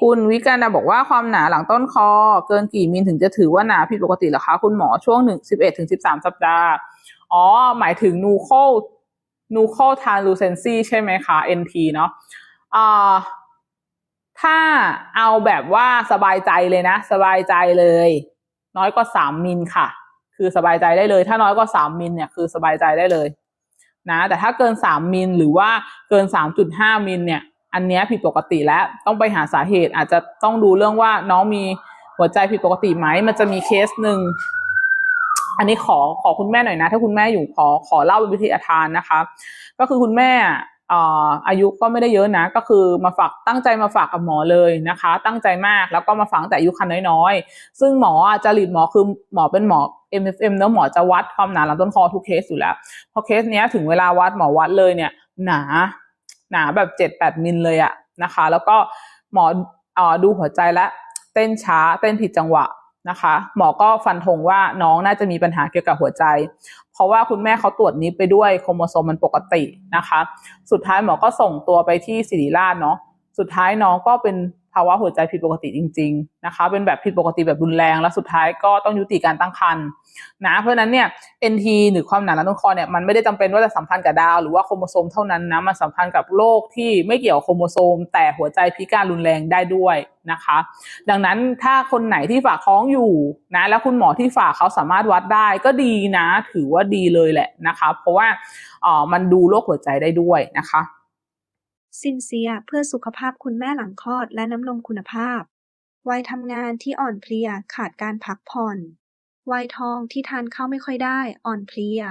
คุณวิการดาบอกว่าความหนาหลังต้นคอ เกินกี่มิลถึงจะถือว่าหนาผิดปกติหรอคะ คุณหมอช่วงหนึ่งสิบเอ็ดถึงสิบสามสัปดาห์ อ๋อ หมายถึงนูโคนูโคทานลูเซนซีใช่ไหมคะ NT เนาะอ่าถ้าเอาแบบว่าสบายใจเลยนะ สบายใจเลย น้อยกว่าสามมิลค่ะ คือสบายใจได้เลย ถ้าน้อยกว่าสามมิลเนี่ยคือสบายใจได้เลย นะ แต่ถ้าเกินสามมิลหรือว่าเกินสามจุดห้ามิลเนี่ย อันนี้ผิดปกติแล้วต้องไปหาสาเหตุอาจจะต้องดูเรื่องว่าน้องมีหัวใจผิดปกติไหมมันจะมีเคสหนึ่งอันนี้ขอขอคุณแม่หน่อยนะ ถ้าคุณแม่อยู่ขอขอเล่าเป็นวิธีอาทานนะคะ ก็คือคุณแม่อายุก็ไม่ได้เยอะนะ ก็คือมาฝากตั้งใจมาฝากกับหมอเลยนะคะ ตั้งใจมากแล้วก็มาฝังแต่อายุคันน้อยๆ ซึ่งหมออะจริตหมอคือหมอเป็นหมอ MFM เนอะหมอจะวัดความหนาลำต้นคอทุกเคสอยู่แล้ว พอเคสเนี้ยถึงเวลาวัดหมอวัดเลยเนี่ยหนา หนาแบบเจ็ดแปดมิลเลยอะนะคะ แล้วก็หมออ่อดูหัวใจและเต้นช้าเต้นผิดจังหวะนะคะ หมอก็ฟันธงว่าน้องน่าจะมีปัญหาเกี่ยวกับหัวใจ เพราะว่าคุณแม่เขาตรวจนี้ไปด้วยโครโมโซมมันปกตินะคะ สุดท้ายหมอก็ส่งตัวไปที่ศิริราชเนาะสุดท้ายน้องก็เป็นาวะหัวใจผิดปกติจริง ๆ นะคะ เป็นแบบผิดปกติแบบรุนแรงแล้วสุดท้ายก็ต้องยุติการตั้งครรภ์นะ เพราะฉะนั้นเนี่ย NT หรือความหนาลำต้นคอเนี่ยมันไม่ได้จำเป็นว่าจะสัมพันธ์กับดาว หรือว่าโครโมโซมเท่านั้นนะมันสัมพันธ์กับโรคที่ไม่เกี่ยวกับโครโมโซม แต่หัวใจพิการรุนแรงได้ด้วยนะคะ ดังนั้นถ้าคนไหนที่ฝากท้องอยู่นะแล้วคุณหมอที่ฝากเขาสามารถวัดได้ก็ดีนะ ถือว่าดีเลยแหละนะคะ เพราะว่าอ่อมันดูโรคหัวใจได้ด้วยนะคะ ซินเซียเพื่อสุขภาพคุณแม่หลังคลอดและน้ำนมคุณภาพ วัยทำงานที่อ่อนเพลียขาดการพักผ่อน วัยทองที่ทานข้าวไม่ค่อยได้ อ่อนเพลีย